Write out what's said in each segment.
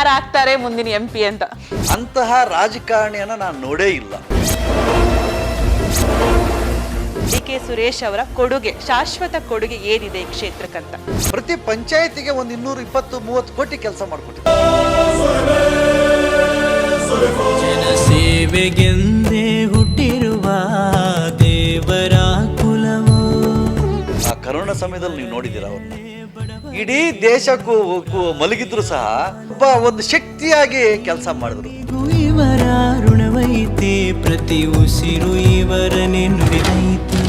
ಯಾರಾಗ್ತಾರೆ ಮುಂದಿನ M P ಅಂತ? ಅಂತಹ ರಾಜಕಾರಣಿಯನ್ನ ನಾನು ನೋಡೇ ಇಲ್ಲ. ಡಿ ಕೆ ಸುರೇಶ್ ಅವರ ಕೊಡುಗೆ ಶಾಶ್ವತ ಕೊಡುಗೆ ಏನಿದೆ ಈ ಕ್ಷೇತ್ರಕ್ಕಂತ? ಪ್ರತಿ ಪಂಚಾಯತಿಗೆ ಒಂದು ಇನ್ನೂರು ಇಪ್ಪತ್ತು ಮೂವತ್ತು ಕೋಟಿ ಕೆಲಸ ಮಾಡಿಕೊಟ್ಟಿದ್ದಾರೆ ಜನಸೇವೆಗೆಂದೇ ಹುಟ್ಟಿರುವ ದೇವರ ಕುಲವು. ಆ ಕರೋನಾ ಸಮಯದಲ್ಲಿ ನೀವು ನೋಡಿದ್ದೀರಾ ಅವ್ರನ್ನ? ಇಡೀ ದೇಶಕ್ಕೂ ಮಲಗಿದ್ರು ಸಹ ಒಬ್ಬ ಒಂದು ಶಕ್ತಿಯಾಗಿ ಕೆಲಸ ಮಾಡಿದ್ರು. ಇವರ ಋಣವೈತೆ ಪ್ರತಿ ಉಸಿರು ಇವರನೇ ನುಡಿದೈತೆ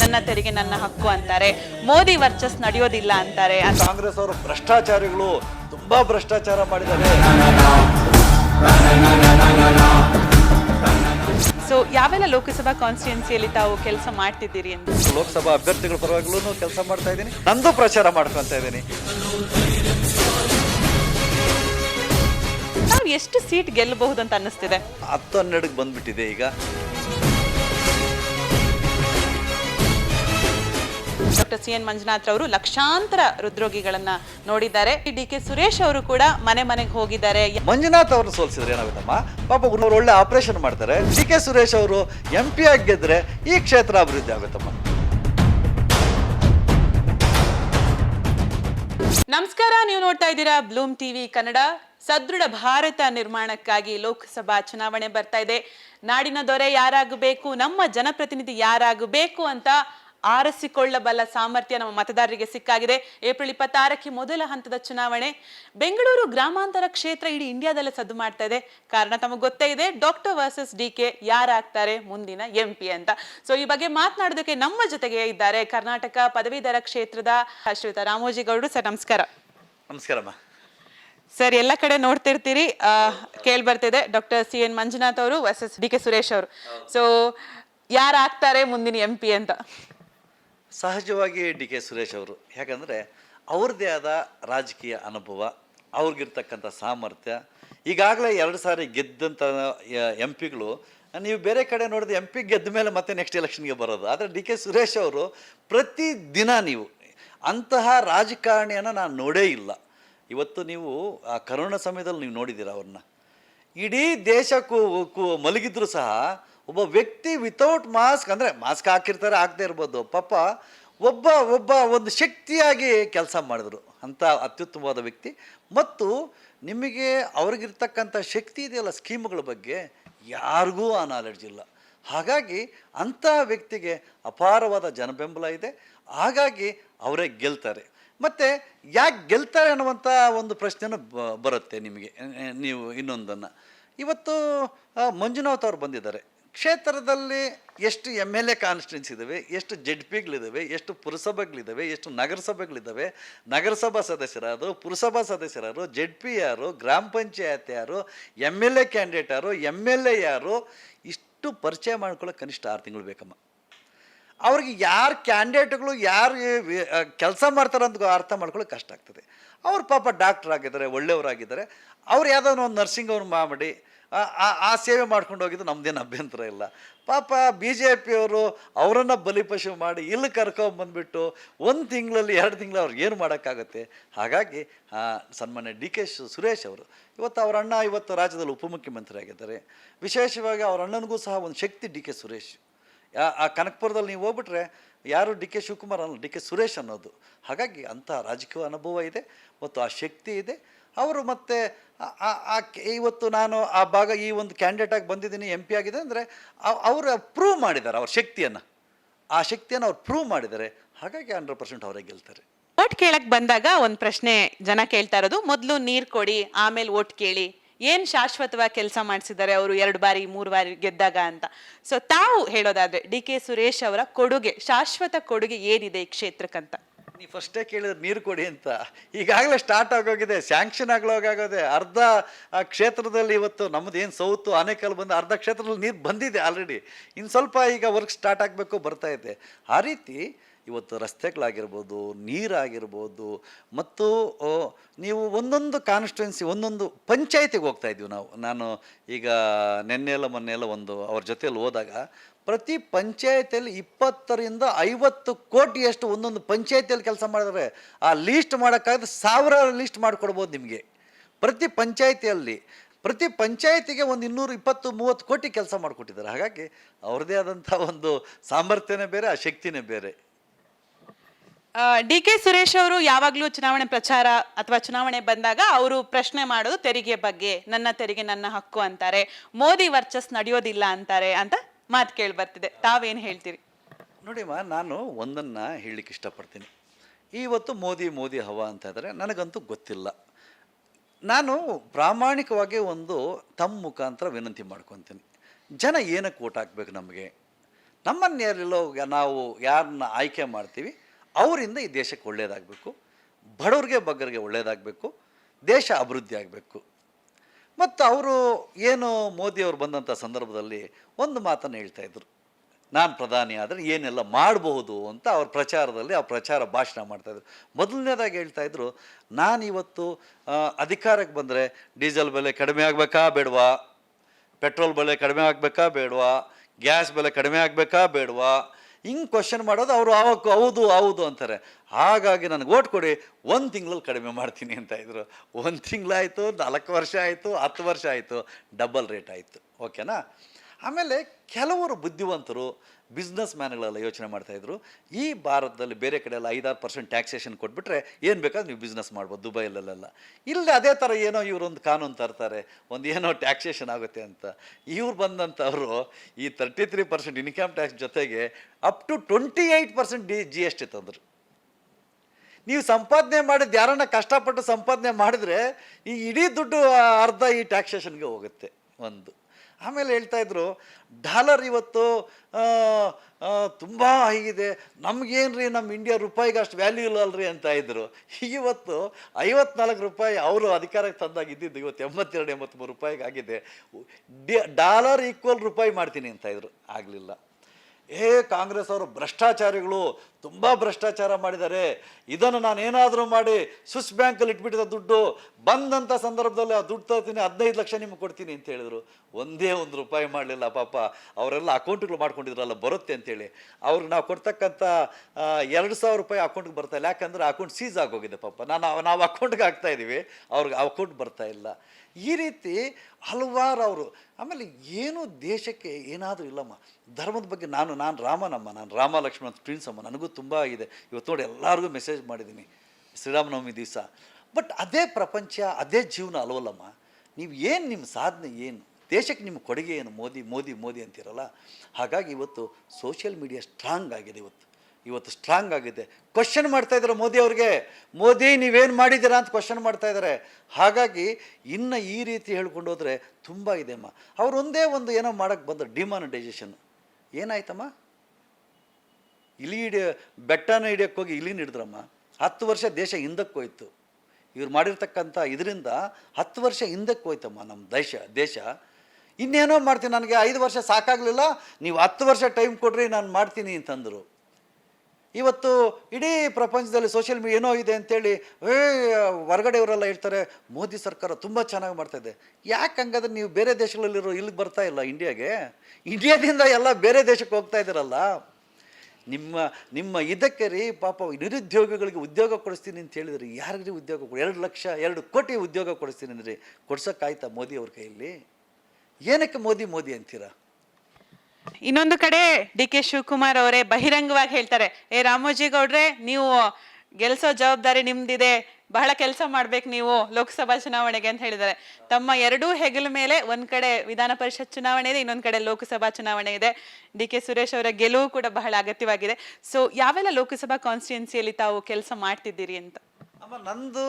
ನನ್ನ ತೆರಿಗೆ ನನ್ನ ಹಕ್ಕು ಅಂತಾರೆ ಮೋದಿ ವರ್ಚಸ್ ನಡೆಯೋದಿಲ್ಲ ಅಂತಾರೆ ಕಾಂಗ್ರೆಸ್ ಅವರು ಭ್ರಷ್ಟಾಚಾರಿಗಳು ತುಂಬಾ ಭ್ರಷ್ಟಾಚಾರ ಮಾಡಿದ್ದಾರೆ. ಸೊ ಯಾವೆಲ್ಲ ಲೋಕಸಭಾ ಕಾನ್ಸ್ಟಿಟ್ಯೂನ್ಸಿಯಲ್ಲಿ ತಾವು ಕೆಲಸ ಮಾಡ್ತಿದ್ದೀರಿ ಅಂತ ಲೋಕಸಭಾ ಅಭ್ಯರ್ಥಿಗಳ ಪರವಾಗಲೂ ಕೆಲಸ ಮಾಡ್ತಾ ಇದ್ದೀನಿ. ನಂದು ಪ್ರಚಾರ ಮಾಡ್ಕೊಂತ ಇದ್ದೀನಿ. ನಾವು ಎಷ್ಟು ಸೀಟ್ ಗೆಲ್ಲಬಹುದು ಅಂತ ಅನ್ನಿಸ್ತಿದೆ? ಹತ್ತು ಹನ್ನೆರಡಕ್ಕೆ ಬಂದ್ಬಿಟ್ಟಿದೆ ಈಗ. ಡಾಕ್ಟರ್ ಸಿ ಎನ್ ಮಂಜುನಾಥ್ ಅವರು ಲಕ್ಷಾಂತರ ಹೃದ್ರೋಗಿಗಳನ್ನ ನೋಡಿದ್ದಾರೆ. ಡಿ ಕೆ ಸುರೇಶ್ ಅವರು ಕೂಡ ಮನೆ ಮನೆಗೆ ಹೋಗಿದ್ದಾರೆ. ಮಂಜುನಾಥ್ ಅವರು ಸೋಲ್ಸಿದ್ರೆ ಏನಾಗುತ್ತಮ್ಮ? ಪಾಪ ಅವ್ರು ಒಳ್ಳೆ ಆಪರೇಷನ್ ಮಾಡ್ತಾರೆ. ಡಿ ಕೆ ಸುರೇಶ್ ಅವರು ಎಂ ಪಿ ಆಗಿ ಗೆದ್ರೆ ಈ ಕ್ಷೇತ್ರ ಅಭಿವೃದ್ಧಿ ಆಗುತ್ತಮ್ಮ? ನಮಸ್ಕಾರ ನೀವು ನೋಡ್ತಾ ಇದ್ದೀರಾ ಬ್ಲೂಮ್ ಟಿವಿ ಕನ್ನಡ. ಸದೃಢ ಭಾರತ ನಿರ್ಮಾಣಕ್ಕಾಗಿ ಲೋಕಸಭಾ ಚುನಾವಣೆ ಬರ್ತಾ ಇದೆ. ನಾಡಿನ ದೊರೆ ಯಾರಾಗಬೇಕು ನಮ್ಮ ಜನಪ್ರತಿನಿಧಿ ಯಾರಾಗಬೇಕು ಅಂತ ಆರಿಸಿಕೊಳ್ಳಬಲ್ಲ ಸಾಮರ್ಥ್ಯ ನಮ್ಮ ಮತದಾರರಿಗೆ ಸಿಕ್ಕಾಗಿದೆ. ಏಪ್ರಿಲ್ ಇಪ್ಪತ್ತಾರಕ್ಕೆ ಮೊದಲ ಹಂತದ ಚುನಾವಣೆ. ಬೆಂಗಳೂರು ಗ್ರಾಮಾಂತರ ಕ್ಷೇತ್ರ ಇಡೀ ಇಂಡಿಯಾದಲ್ಲೇ ಸದ್ದು ಮಾಡ್ತಾ ಇದೆ. ಕಾರಣ ತಮಗೆ ಗೊತ್ತೇ ಇದೆ ಡಾಕ್ಟರ್ ವರ್ಸಸ್ ಡಿ ಕೆ ಯಾರಾಗ್ತಾರೆ ಮುಂದಿನ ಎಂ ಪಿ ಅಂತ. ಸೊ ಈ ಬಗ್ಗೆ ಮಾತನಾಡೋದಕ್ಕೆ ನಮ್ಮ ಜೊತೆಗೆ ಇದ್ದಾರೆ ಕರ್ನಾಟಕ ಪದವೀಧರ ಕ್ಷೇತ್ರದ ಶ್ರೀಯುತ ರಾಮೋಜಿ ಗೌಡ್ರು. ಸರ್ ನಮಸ್ಕಾರ. ನಮಸ್ಕಾರಮ್ಮ ಸರ್ ಎಲ್ಲ ಕಡೆ ನೋಡ್ತಿರ್ತೀರಿ. ಕೇಳಿ ಬರ್ತಿದೆ ಡಾಕ್ಟರ್ ಸಿ ಎನ್ ಮಂಜುನಾಥ್ ಅವರು ವರ್ಸಸ್ ಡಿ ಕೆ ಸುರೇಶ್ ಅವರು. ಸೊ ಯಾರಾಗ್ತಾರೆ ಮುಂದಿನ ಎಂ ಪಿ ಅಂತ? ಸಹಜವಾಗಿ ಡಿ ಕೆ ಸುರೇಶ್ ಅವರು, ಯಾಕಂದರೆ ಅವ್ರದ್ದೇ ಆದ ರಾಜಕೀಯ ಅನುಭವ, ಅವ್ರಿಗಿರ್ತಕ್ಕಂಥ ಸಾಮರ್ಥ್ಯ. ಈಗಾಗಲೇ ಎರಡು ಸಾರಿ ಗೆದ್ದಂಥ ಎಂ ಪಿಗಳು, ನೀವು ಬೇರೆ ಕಡೆ ನೋಡಿದ್ರೆ ಎಂ ಪಿ ಗೆದ್ದ ಮೇಲೆ ಮತ್ತೆ ನೆಕ್ಸ್ಟ್ ಎಲೆಕ್ಷನ್ಗೆ ಬರೋದು. ಆದರೆ ಡಿ ಕೆ ಸುರೇಶ್ ಅವರು ಪ್ರತಿ ದಿನ ನೀವು, ಅಂತಹ ರಾಜಕಾರಣಿಯನ್ನು ನಾನು ನೋಡೇ ಇಲ್ಲ. ಇವತ್ತು ನೀವು, ಆ ಕರೋನಾ ಸಮಯದಲ್ಲಿ ನೀವು ನೋಡಿದ್ದೀರ ಅವ್ರನ್ನ? ಇಡೀ ಕು- ಮಲಗಿದ್ರು ಸಹ ಒಬ್ಬ ವ್ಯಕ್ತಿ ವಿತೌಟ್ ಮಾಸ್ಕ್ ಅಂದರೆ ಮಾಸ್ಕ್ ಹಾಕಿರ್ತಾರೆ, ಹಾಕದೇ ಇರ್ಬೋದು. ಪಾಪ ಒಬ್ಬ ಒಬ್ಬ ಒಂದು ಶಕ್ತಿಯಾಗಿ ಕೆಲಸ ಮಾಡಿದ್ರು. ಅಂಥ ಅತ್ಯುತ್ತಮವಾದ ವ್ಯಕ್ತಿ. ಮತ್ತು ನಿಮಗೆ ಅವ್ರಿಗಿರ್ತಕ್ಕಂಥ ಶಕ್ತಿ ಇದೆಯಲ್ಲ ಸ್ಕೀಮ್ಗಳ ಬಗ್ಗೆ? ಯಾರಿಗೂ ಆ ನಾಲೆಡ್ಜ್ ಇಲ್ಲ. ಹಾಗಾಗಿ ಅಂಥ ವ್ಯಕ್ತಿಗೆ ಅಪಾರವಾದ ಜನಬೆಂಬಲ ಇದೆ. ಹಾಗಾಗಿ ಅವರೇ ಗೆಲ್ತಾರೆ. ಮತ್ತು ಯಾಕೆ ಗೆಲ್ತಾರೆ ಅನ್ನುವಂಥ ಒಂದು ಪ್ರಶ್ನೆನೂ ಬರುತ್ತೆ ನಿಮಗೆ. ನೀವು ಇನ್ನೊಂದನ್ನು. ಇವತ್ತು ಮಂಜುನಾಥ್ ಅವರು ಬಂದಿದ್ದಾರೆ. ಕ್ಷೇತ್ರದಲ್ಲಿ ಎಷ್ಟು ಎಂ ಎಲ್ ಎ ಕಾನ್ಸ್ಟಿಟ್ಯೂನ್ಸ್ ಇದ್ದಾವೆ ಎಷ್ಟು ಜೆಡ್ ಪಿಗಳಿದ್ದಾವೆ ಎಷ್ಟು ಪುರಸಭೆಗಳಿದ್ದಾವೆ ಎಷ್ಟು ನಗರಸಭೆಗಳಿದ್ದಾವೆ ನಗರಸಭಾ ಸದಸ್ಯರಾರು ಪುರಸಭಾ ಸದಸ್ಯರಾರು ಜೆಡ್ ಪಿ ಯಾರು, ಗ್ರಾಮ ಪಂಚಾಯತ್ ಯಾರು, ಎಂ ಎಲ್ ಎ ಕ್ಯಾಂಡಿಡೇಟ್ ಯಾರು, ಎಂ ಎಲ್ ಎ ಯಾರು, ಇಷ್ಟು ಪರಿಚಯ ಮಾಡ್ಕೊಳ್ಳೋಕೆ ಕನಿಷ್ಠ ಆರು ತಿಂಗಳು ಬೇಕಮ್ಮ. ಅವ್ರಿಗೆ ಯಾರು ಕ್ಯಾಂಡಿಡೇಟ್ಗಳು ಯಾರು ಕೆಲಸ ಮಾಡ್ತಾರೆ ಅಂತ ಅರ್ಥ ಮಾಡ್ಕೊಳ್ಳೋಕೆ ಕಷ್ಟ ಆಗ್ತದೆ. ಅವ್ರು ಪಾಪ ಡಾಕ್ಟ್ರ್ ಆಗಿದ್ದಾರೆ, ಒಳ್ಳೆಯವರಾಗಿದ್ದಾರೆ. ಅವ್ರು ಯಾವುದೋ ಒಂದು ನರ್ಸಿಂಗ್ ಅವ್ರು ಮಾಡಿ ಆ- ಸೇವೆ ಮಾಡ್ಕೊಂಡು ಹೋಗಿದ್ದು ನಮ್ದೇನು ಅಭ್ಯಂತರ ಇಲ್ಲ. ಪಾಪ ಬಿ ಜೆ ಪಿಯವರು ಅವರನ್ನು ಬಲಿಪಶು ಮಾಡಿ ಇಲ್ಲಿ ಕರ್ಕೊಂಬಂದ್ಬಿಟ್ಟು ಒಂದು ತಿಂಗಳಲ್ಲಿ ಎರಡು ತಿಂಗಳು ಅವ್ರಿಗೆ ಏನು ಮಾಡೋಕ್ಕಾಗತ್ತೆ? ಹಾಗಾಗಿ ಸನ್ಮಾನ್ಯ ಡಿ ಕೆ ಸುರೇಶ್ ಅವರು, ಇವತ್ತು ಅವರ ಅಣ್ಣ ಇವತ್ತು ರಾಜ್ಯದಲ್ಲಿ ಉಪಮುಖ್ಯಮಂತ್ರಿ ಆಗಿದ್ದಾರೆ ವಿಶೇಷವಾಗಿ ಅವರ ಅಣ್ಣನಿಗೂ ಸಹ ಒಂದು ಶಕ್ತಿ ಡಿ ಕೆ ಸುರೇಶ್. ಆ ಕನಕಪುರದಲ್ಲಿ ನೀವು ಹೋಗ್ಬಿಟ್ರೆ ಯಾರು ಡಿ ಕೆ ಶಿವಕುಮಾರ್ ಅನ್ನೋ ಡಿ ಕೆ ಸುರೇಶ್ ಅನ್ನೋದು. ಹಾಗಾಗಿ ಅಂಥ ರಾಜಕೀಯ ಅನುಭವ ಇದೆ, ಮತ್ತು ಆ ಶಕ್ತಿ ಇದೆ. ಅವರು ಮತ್ತೆ ಇವತ್ತು ನಾನು ಆ ಭಾಗ ಈ ಒಂದು ಕ್ಯಾಂಡಿಡೇಟಾಗಿ ಬಂದಿದ್ದೀನಿ ಎಂ ಪಿ ಆಗಿದೆ ಅಂದರೆ ಅವರು ಪ್ರೂವ್ ಮಾಡಿದ್ದಾರೆ ಅವ್ರ ಶಕ್ತಿಯನ್ನು. ಆ ಶಕ್ತಿಯನ್ನು ಅವ್ರು ಪ್ರೂವ್ ಮಾಡಿದ್ದಾರೆ. ಹಾಗಾಗಿ ಹಂಡ್ರೆಡ್ ಪರ್ಸೆಂಟ್ ಅವರೇ ಗೆಲ್ತಾರೆ. ಓಟ್ ಕೇಳಕ್ ಬಂದಾಗ ಒಂದು ಪ್ರಶ್ನೆ ಜನ ಕೇಳ್ತಾ ಇರೋದು, ಮೊದಲು ನೀರು ಕೊಡಿ, ಆಮೇಲೆ ಓಟ್ ಕೇಳಿ. ಏನು ಶಾಶ್ವತವಾಗಿ ಕೆಲಸ ಮಾಡಿಸಿದ್ದಾರೆ ಅವರು ಎರಡು ಬಾರಿ, ಮೂರು ಬಾರಿ ಗೆದ್ದಾಗ ಅಂತ. ಸೊ ತಾವು ಹೇಳೋದಾದ್ರೆ, ಡಿ ಕೆ ಸುರೇಶ್ ಅವರ ಕೊಡುಗೆ, ಶಾಶ್ವತ ಕೊಡುಗೆ ಏನಿದೆ ಈ ಕ್ಷೇತ್ರಕ್ಕಂತ? ನೀವು ಫಸ್ಟೇ ಕೇಳಿದ್ರೆ ನೀರು ಕೊಡಿ ಅಂತ. ಈಗಾಗಲೇ ಸ್ಟಾರ್ಟ್ ಆಗೋಗಿದೆ ಸ್ಯಾಂಕ್ಷನ್ ಆಗ್ಲೋಗಾಗೋದೆ. ಅರ್ಧ, ಆ, ಕ್ಷೇತ್ರದಲ್ಲಿ ಇವತ್ತು ನಮ್ಮದು ಏನು ಸೌತು ಆನೇಕಲ್ ಬಂದು ಅರ್ಧ ಕ್ಷೇತ್ರದಲ್ಲಿ ನೀರು ಬಂದಿದೆ ಆಲ್ರೆಡಿ ಇನ್ನು ಸ್ವಲ್ಪ ಈಗ ವರ್ಕ್ ಸ್ಟಾರ್ಟ್ ಆಗಬೇಕು ಬರ್ತಾ ಇದೆ. ಆ ರೀತಿ ಇವತ್ತು ರಸ್ತೆಗಳಾಗಿರ್ಬೋದು, ನೀರಾಗಿರ್ಬೋದು, ಮತ್ತು ನೀವು ಒಂದೊಂದು ಕಾನ್ಸ್ಟಿಟ್ಯೂನ್ಸಿ ಒಂದೊಂದು ಪಂಚಾಯತಿಗೆ ಹೋಗ್ತಾ ಇದ್ದೀವಿ ನಾವು. ನಾನು ಈಗ ನಿನ್ನೆ ಎಲ್ಲ ಮೊನ್ನೆ ಎಲ್ಲ ಒಂದು ಅವ್ರ ಜೊತೆಯಲ್ಲಿ ಹೋದಾಗ ಪ್ರತಿ ಪಂಚಾಯತಿಯಲ್ಲಿ ಇಪ್ಪತ್ತರಿಂದ ಐವತ್ತು ಕೋಟಿಯಷ್ಟು ಒಂದೊಂದು ಪಂಚಾಯತಿಯಲ್ಲಿ ಕೆಲಸ ಮಾಡಿದ್ರೆ ಆ ಲೀಸ್ಟ್ ಮಾಡೋಕ್ಕಾಗದ ಸಾವಿರಾರು ಲೀಸ್ಟ್ ಮಾಡಿಕೊಡ್ಬೋದು ನಿಮಗೆ. ಪ್ರತಿ ಪಂಚಾಯತಿಯಲ್ಲಿ, ಪ್ರತಿ ಪಂಚಾಯತಿಗೆ ಒಂದು ಇನ್ನೂರು ಇಪ್ಪತ್ತು ಮೂವತ್ತು ಕೋಟಿ ಕೆಲಸ ಮಾಡಿಕೊಟ್ಟಿದ್ದಾರೆ. ಹಾಗಾಗಿ ಅವ್ರದ್ದೇ ಆದಂಥ ಒಂದು ಸಾಮರ್ಥ್ಯನೇ ಬೇರೆ, ಆ ಶಕ್ತಿನೇ ಬೇರೆ. ಡಿ ಕೆ ಸುರೇಶ್ ಅವರು ಯಾವಾಗಲೂ ಚುನಾವಣೆ ಪ್ರಚಾರ ಅಥವಾ ಚುನಾವಣೆ ಬಂದಾಗ ಅವರು ಪ್ರಶ್ನೆ ಮಾಡೋದು ತೆರಿಗೆ ಬಗ್ಗೆ, ನನ್ನ ತೆರಿಗೆ ನನ್ನ ಹಕ್ಕು ಅಂತಾರೆ, ಮೋದಿ ವರ್ಚಸ್ ನಡೆಯೋದಿಲ್ಲ ಅಂತಾರೆ ಅಂತ ಮಾತು ಕೇಳಿ ಬರ್ತಿದೆ. ತಾವೇನು ಹೇಳ್ತೀರಿ? ನೋಡಿಮ್ಮ, ನಾನು ಒಂದನ್ನು ಹೇಳಲಿಕ್ಕೆ ಇಷ್ಟಪಡ್ತೀನಿ. ಇವತ್ತು ಮೋದಿ ಮೋದಿ ಹವಾ ಅಂತ ಇದ್ದಾರೆ ನನಗಂತೂ ಗೊತ್ತಿಲ್ಲ. ನಾನು ಪ್ರಾಮಾಣಿಕವಾಗಿ ಒಂದು ತಮ್ಮ ಮುಖಾಂತರ ವಿನಂತಿ ಮಾಡ್ಕೊತೀನಿ. ಜನ ಏನಕ್ಕೆ ಓಟ್ ಹಾಕ್ಬೇಕು ನಮಗೆ? ನಮ್ಮನ್ನು ಯಾರೆಲ್ಲೋ ನಾವು ಯಾರನ್ನ ಆಯ್ಕೆ ಮಾಡ್ತೀವಿ, ಅವರಿಂದ ಈ ದೇಶಕ್ಕೆ ಒಳ್ಳೆಯದಾಗಬೇಕು ಬಡವ್ರಿಗೆ ಬಗ್ಗರಿಗೆ ಒಳ್ಳೆಯದಾಗಬೇಕು ದೇಶ ಅಭಿವೃದ್ಧಿ ಆಗಬೇಕು. ಮತ್ತು ಅವರು ಏನು ಮೋದಿಯವರು ಬಂದಂಥ ಸಂದರ್ಭದಲ್ಲಿ ಒಂದು ಮಾತನ್ನು ಹೇಳ್ತಾ ಇದ್ರು. ನಾನು ಪ್ರಧಾನಿ ಆದರೆ ಏನೆಲ್ಲ ಮಾಡಬಹುದು ಅಂತ ಅವ್ರ ಪ್ರಚಾರದಲ್ಲಿ ಆ ಪ್ರಚಾರ ಭಾಷಣ ಮಾಡ್ತಾಯಿದ್ರು ಮೊದಲನೇದಾಗಿ ಹೇಳ್ತಾ ಇದ್ರು, ನಾನು ಇವತ್ತು ಅಧಿಕಾರಕ್ಕೆ ಬಂದರೆ ಡೀಸೆಲ್ ಬೆಲೆ ಕಡಿಮೆ ಆಗಬೇಕಾ ಬೇಡವಾ? ಪೆಟ್ರೋಲ್ ಬೆಲೆ ಕಡಿಮೆ ಆಗಬೇಕಾ ಬೇಡವಾ? ಗ್ಯಾಸ್ ಬೆಲೆ ಕಡಿಮೆ ಆಗಬೇಕಾ ಬೇಡವಾ? ಹಿಂಗೆ ಕ್ವಶನ್ ಮಾಡೋದು, ಅವರು ಆವಾಗ ಹೌದು ಹೌದು ಅಂತಾರೆ. ಹಾಗಾಗಿ ನನಗೆ ಓಟ್ ಕೊಡಿ, ಒಂದು ತಿಂಗಳಲ್ಲಿ ಕಡಿಮೆ ಮಾಡ್ತೀನಿ ಅಂತ ಇದ್ರು. ಒಂದು ತಿಂಗಳಾಯಿತು ನಾಲ್ಕು ವರ್ಷ ಆಯಿತು, ಹತ್ತು ವರ್ಷ ಆಯಿತು ಡಬಲ್ ರೇಟ್ ಆಯಿತು. ಓಕೆನಾ ಆಮೇಲೆ ಕೆಲವರು ಬುದ್ಧಿವಂತರು ಬಿಸ್ನೆಸ್ ಮ್ಯಾನ್ಗಳೆಲ್ಲ ಯೋಚನೆ ಮಾಡ್ತಾಯಿದ್ರು ಈ ಭಾರತದಲ್ಲಿ ಬೇರೆ ಕಡೆ ಎಲ್ಲ ಐದಾರು ಪರ್ಸೆಂಟ್ ಟ್ಯಾಕ್ಸೇಷನ್ ಕೊಟ್ಬಿಟ್ರೆ ಏನು ಬೇಕಾದ್ರೆ ನೀವು ಬಿಸ್ನೆಸ್ ಮಾಡ್ಬೋದು ದುಬೈಲಲ್ಲೆಲ್ಲ ಇಲ್ಲಿ ಅದೇ ಥರ ಏನೋ ಇವರೊಂದು ಕಾನೂನು ತರ್ತಾರೆ, ಒಂದು ಏನೋ ಟ್ಯಾಕ್ಸೇಷನ್ ಆಗುತ್ತೆ ಅಂತ. ಇವ್ರು ಬಂದಂಥವರು ಈ thirty three percent income tax ಜೊತೆಗೆ up to twenty eight percent D G S T ತಂದರು. ನೀವು ಸಂಪಾದನೆ ಮಾಡಿದ್ದು ಯಾರನ್ನ ಕಷ್ಟಪಟ್ಟು ಸಂಪಾದನೆ ಮಾಡಿದ್ರೆ ಈ ಇಡೀ ದುಡ್ಡು ಅರ್ಧ ಈ ಟ್ಯಾಕ್ಸೇಷನ್ಗೆ ಹೋಗುತ್ತೆ ಒಂದು. ಆಮೇಲೆ ಹೇಳ್ತಾ ಇದ್ರು, ಡಾಲರ್ ಇವತ್ತು ತುಂಬ ಹೀಗಿದೆ. ನಮಗೇನ್ರಿ ನಮ್ಮ ಇಂಡಿಯಾ ರೂಪಾಯಿಗೆ ಅಷ್ಟು ವ್ಯಾಲ್ಯೂ ಇಲ್ಲ ಅಲ್ರಿ ಅಂತ ಇದ್ರು. ಇವತ್ತು ಐವತ್ನಾಲ್ಕು ರೂಪಾಯಿ ಅವರು ಅಧಿಕಾರಕ್ಕೆ ತಂದಾಗ ಇದ್ದಿದ್ದು ಇವತ್ತು ಎಂಬತ್ತೆರಡು ಎಂಬತ್ತ್ಮೂರು ರೂಪಾಯಿಗೆ ಆಗಿದೆ. ಡಾಲರ್ ಈಕ್ವಲ್ ರೂಪಾಯಿ ಮಾಡ್ತೀನಿ ಅಂತ ಇದ್ರು. ಆಗಲಿಲ್ಲ. ಏ, ಕಾಂಗ್ರೆಸ್ ಅವರು ಭ್ರಷ್ಟಾಚಾರಿಗಳು ತುಂಬ ಭ್ರಷ್ಟಾಚಾರ ಮಾಡಿದ್ದಾರೆ. ಇದನ್ನು ನಾನು ಏನಾದರೂ ಮಾಡಿ ಸ್ವಿಸ್ ಬ್ಯಾಂಕಲ್ಲಿ ಇಟ್ಬಿಟ್ಟಿದ್ದ ದುಡ್ಡು ಬಂದಂಥ ಸಂದರ್ಭದಲ್ಲಿ ಆ ದುಡ್ಡು ತರ್ತೀನಿ, ಹದಿನೈದು ಲಕ್ಷ ನಿಮ್ಗೆ ಕೊಡ್ತೀನಿ ಅಂತ ಹೇಳಿದರು. ಒಂದೇ ಒಂದು ರೂಪಾಯಿ ಮಾಡಲಿಲ್ಲ ಪಾಪ. ಅವರೆಲ್ಲ ಅಕೌಂಟ್ಗಳು ಮಾಡ್ಕೊಂಡಿದ್ರಲ್ಲ, ಬರುತ್ತೆ ಅಂತೇಳಿ. ಅವ್ರಿಗೆ ನಾವು ಕೊಡ್ತಕ್ಕಂಥ ಎರಡು ಸಾವಿರ ರೂಪಾಯಿ ಅಕೌಂಟ್ಗೆ ಬರ್ತಾ ಇಲ್ಲ. ಯಾಕಂದ್ರೆ ಅಕೌಂಟ್ ಸೀಸ್ ಆಗೋಗಿದೆ ಪಾಪ. ನಾನು, ನಾವು ಅಕೌಂಟ್ಗೆ ಹಾಕ್ತಾ ಇದ್ದೀವಿ. ಅವ್ರಿಗೆ ಅಕೌಂಟ್ ಬರ್ತಾ ಇಲ್ಲ. ಈ ರೀತಿ ಹಲವಾರು ಅವರು, ಆಮೇಲೆ ಏನು ದೇಶಕ್ಕೆ ಏನಾದರೂ ಇಲ್ಲಮ್ಮ. ಧರ್ಮದ ಬಗ್ಗೆ ನಾನು ನಾನು ರಾಮನಮ್ಮ, ನಾನು ರಾಮ ಲಕ್ಷ್ಮಣ ಟ್ವಿನ್ಸ್ ಅಮ್ಮ. ನನಗೂ ತುಂಬ ಇದೆ ಇವತ್ತು ನೋಡಿ ಎಲ್ಲರಿಗೂ ಮೆಸೇಜ್ ಮಾಡಿದ್ದೀನಿ. ಶ್ರೀರಾಮನವಮಿ ದಿವಸ. ಬಟ್ ಅದೇ ಪ್ರಪಂಚ, ಅದೇ ಜೀವನ ಅಲ್ವಲ್ಲಮ್ಮ? ನೀವು ಏನು ನಿಮ್ಮ ಸಾಧನೆ ಏನು? ದೇಶಕ್ಕೆ ನಿಮ್ಮ ಕೊಡುಗೆ ಏನು? ಮೋದಿ ಮೋದಿ ಮೋದಿ ಅಂತೀರಲ್ಲ? ಹಾಗಾಗಿ ಇವತ್ತು ಸೋಷಿಯಲ್ ಮೀಡಿಯಾ ಸ್ಟ್ರಾಂಗ್ ಆಗಿದೆ ಇವತ್ತು. ಇವತ್ತು ಸ್ಟ್ರಾಂಗ್ ಆಗಿದೆ. ಕ್ವಶನ್ ಮಾಡ್ತಾ ಇದ್ದಾರೆ ಮೋದಿ ಅವ್ರಿಗೆ. ಮೋದಿ, ನೀವೇನು ಮಾಡಿದ್ದೀರಾ ಅಂತ ಕ್ವಶನ್ ಮಾಡ್ತಾ ಇದ್ದಾರೆ. ಹಾಗಾಗಿ ಇನ್ನು ಈ ರೀತಿ ಹೇಳ್ಕೊಂಡು ಹೋದರೆ ತುಂಬ ಇದೆ ಅಮ್ಮ. ಅವರೊಂದೇ ಒಂದು ಏನೋ ಮಾಡೋಕ್ಕೆ ಬಂದರು ಡಿಮಾನಿಟೈಸೇಷನ್ ಏನಾಯ್ತಮ್ಮ? ಇಲಿ ಹಿಡಿಯ ಬೆಟ್ಟನ ಹಿಡಿಯೋಕ್ಕೆ ಹೋಗಿ ಇಲಿನ ಹಿಡಿದ್ರಮ್ಮ. ಹತ್ತು ವರ್ಷ ದೇಶ ಹಿಂದಕ್ಕೆ ಹೋಯ್ತು. ಇವ್ರು ಮಾಡಿರ್ತಕ್ಕಂಥ ಇದರಿಂದ ಹತ್ತು ವರ್ಷ ಹಿಂದಕ್ಕೆ ಹೋಯ್ತಮ್ಮ ನಮ್ಮ ದೇಶ ದೇಶ. ಇನ್ನೇನೋ ಮಾಡ್ತೀನಿ, ನನಗೆ ಐದು ವರ್ಷ ಸಾಕಾಗಲಿಲ್ಲ, ನೀವು ಹತ್ತು ವರ್ಷ ಟೈಮ್ ಕೊಡ್ರಿ, ನಾನು ಮಾಡ್ತೀನಿ ಅಂತಂದರು. ಇವತ್ತು ಇಡೀ ಪ್ರಪಂಚದಲ್ಲಿ ಸೋಷಿಯಲ್ ಮೀಡಿಯಾ ಏನೋ ಇದೆ ಅಂತೇಳಿ, ಏ ಹೊರಗಡೆಯವರೆಲ್ಲ ಹೇಳ್ತಾರೆ, ಮೋದಿ ಸರ್ಕಾರ ತುಂಬ ಚೆನ್ನಾಗಿ ಮಾಡ್ತಾಯಿದೆ ಯಾಕೆ ಹಂಗಾದ್ರೆ ನೀವು ಬೇರೆ ದೇಶಗಳಲ್ಲಿರೋ ಇಲ್ಲಿಗೆ ಬರ್ತಾ ಇಲ್ಲ ಇಂಡಿಯಾಗೆ ಇಂಡಿಯಾದಿಂದ ಎಲ್ಲ ಬೇರೆ ದೇಶಕ್ಕೆ ಹೋಗ್ತಾ ಇದ್ದೀರಲ್ಲ? ನಿಮ್ಮ ನಿಮ್ಮ ಇದಕ್ಕೆ ರೀ ಪಾಪ ನಿರುದ್ಯೋಗಿಗಳಿಗೆ ಉದ್ಯೋಗ ಕೊಡಿಸ್ತೀನಿ ಅಂತ ಹೇಳಿದ್ರಿ ಯಾರಿಗ್ರಿ ಉದ್ಯೋಗ ಎರಡು ಲಕ್ಷ, ಎರಡು ಕೋಟಿ ಉದ್ಯೋಗ ಕೊಡಿಸ್ತೀನಿ ಅಂದರೆ. ಕೊಡ್ಸೋಕ್ಕಾಯ್ತಾ ಮೋದಿ ಅವ್ರ ಕೈಯಲ್ಲಿ? ಏನಕ್ಕೆ ಮೋದಿ ಮೋದಿ ಅಂತೀರಾ? ಇನ್ನೊಂದು ಕಡೆ ಡಿ ಕೆ ಶಿವಕುಮಾರ್ ಅವರೇ ಬಹಿರಂಗವಾಗಿ ಹೇಳ್ತಾರೆ, ಏ ರಾಮೋಜಿ ಗೌಡ್ರೆ, ನೀವು ಗೆಲ್ಸೋ ಜವಾಬ್ದಾರಿ ನಿಮ್ದಿದೆ ಬಹಳ ಕೆಲಸ ಮಾಡ್ಬೇಕು ನೀವು ಲೋಕಸಭಾ ಚುನಾವಣೆಗೆ ಅಂತ ಹೇಳಿದ್ದಾರೆ. ತಮ್ಮ ಎರಡೂ ಹೆಗಲ ಮೇಲೆ ಒಂದ್ ಕಡೆ ವಿಧಾನ ಪರಿಷತ್ ಚುನಾವಣೆ ಇದೆ, ಇನ್ನೊಂದ್ ಕಡೆ ಲೋಕಸಭಾ ಚುನಾವಣೆ ಇದೆ. ಡಿ ಕೆ ಸುರೇಶ್ ಅವರ ಗೆಲುವು ಕೂಡ ಬಹಳ ಅಗತ್ಯವಾಗಿದೆ. ಸೊ ಯಾವೆಲ್ಲ ಲೋಕಸಭಾ ಕಾನ್ಸ್ಟಿಟ್ಯೂನ್ಸಿಯಲ್ಲಿ ತಾವು ಕೆಲಸ ಮಾಡ್ತಿದ್ದೀರಿ ಅಂತ? ಅಮ್ಮ, ನಂದು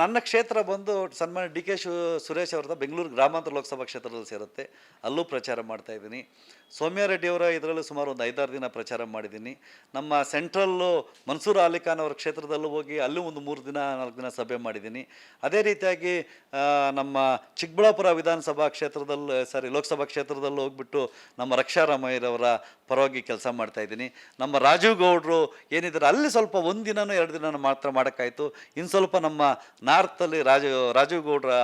ನನ್ನ ಕ್ಷೇತ್ರ ಬಂದು ಸನ್ಮಾನ್ಯ ಡಿ ಕೆ ಶು, ಸುರೇಶ್ ಅವ್ರದ್ದು ಬೆಂಗಳೂರು ಗ್ರಾಮಾಂತರ ಲೋಕಸಭಾ ಕ್ಷೇತ್ರದಲ್ಲಿ ಸೇರುತ್ತೆ. ಅಲ್ಲೂ ಪ್ರಚಾರ ಮಾಡ್ತಾ ಇದ್ದೀನಿ. ಸೌಮ್ಯ ರೆಡ್ಡಿ ಅವರ ಇದರಲ್ಲೂ ಸುಮಾರು ಒಂದು ಐದಾರು ದಿನ ಪ್ರಚಾರ ಮಾಡಿದ್ದೀನಿ. ನಮ್ಮ ಸೆಂಟ್ರಲ್ಲು ಮನ್ಸೂರ್ ಅಲಿಖಾನ್ ಅವರ ಕ್ಷೇತ್ರದಲ್ಲೂ ಹೋಗಿ ಅಲ್ಲೂ ಒಂದು ಮೂರು ದಿನ, ನಾಲ್ಕು ದಿನ ಸಭೆ ಮಾಡಿದ್ದೀನಿ. ಅದೇ ರೀತಿಯಾಗಿ ನಮ್ಮ ಚಿಕ್ಕಬಳ್ಳಾಪುರ ವಿಧಾನಸಭಾ ಕ್ಷೇತ್ರದಲ್ಲಿ, ಸಾರಿ, ಲೋಕಸಭಾ ಕ್ಷೇತ್ರದಲ್ಲಿ ಹೋಗ್ಬಿಟ್ಟು ನಮ್ಮ ರಕ್ಷಾರಾಮಯ್ಯರವರ ಪರವಾಗಿ ಕೆಲಸ ಮಾಡ್ತಾಯಿದ್ದೀನಿ ನಮ್ಮ ರಾಜೀವ್ ಗೌಡರು ಏನಿದ್ದಾರೆ, ಅಲ್ಲಿ ಸ್ವಲ್ಪ ಒಂದು ದಿನನೂ ಎರಡು ದಿನ ಮಾತ್ರ ಮಾಡೋಕ್ಕಾಯ್ತು. ಇನ್ನು ಸ್ವಲ್ಪ ನಮ್ಮ ನಾರ್ತಲ್ಲಿ ರಾಜ ರಾಜೀವ್ ಗೌಡ್ರ